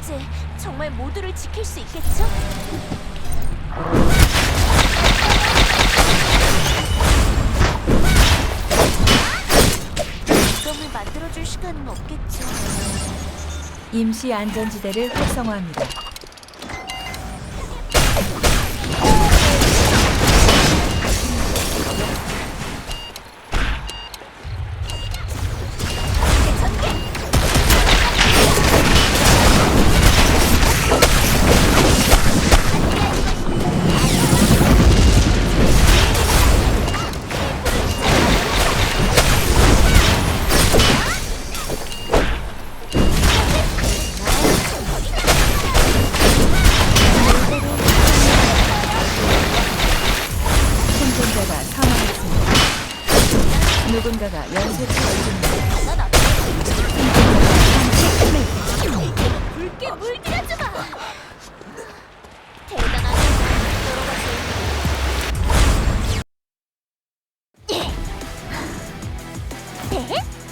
이제 정말 모두를 지킬 수 있겠죠? 이점을 만들어줄 시간은 없겠죠. 임시 안전지대를 활성화합니다. 누군가가 연쇄 처치 중입니다. 붉게 물들여주마! 대단하네. 여러 가지. 네?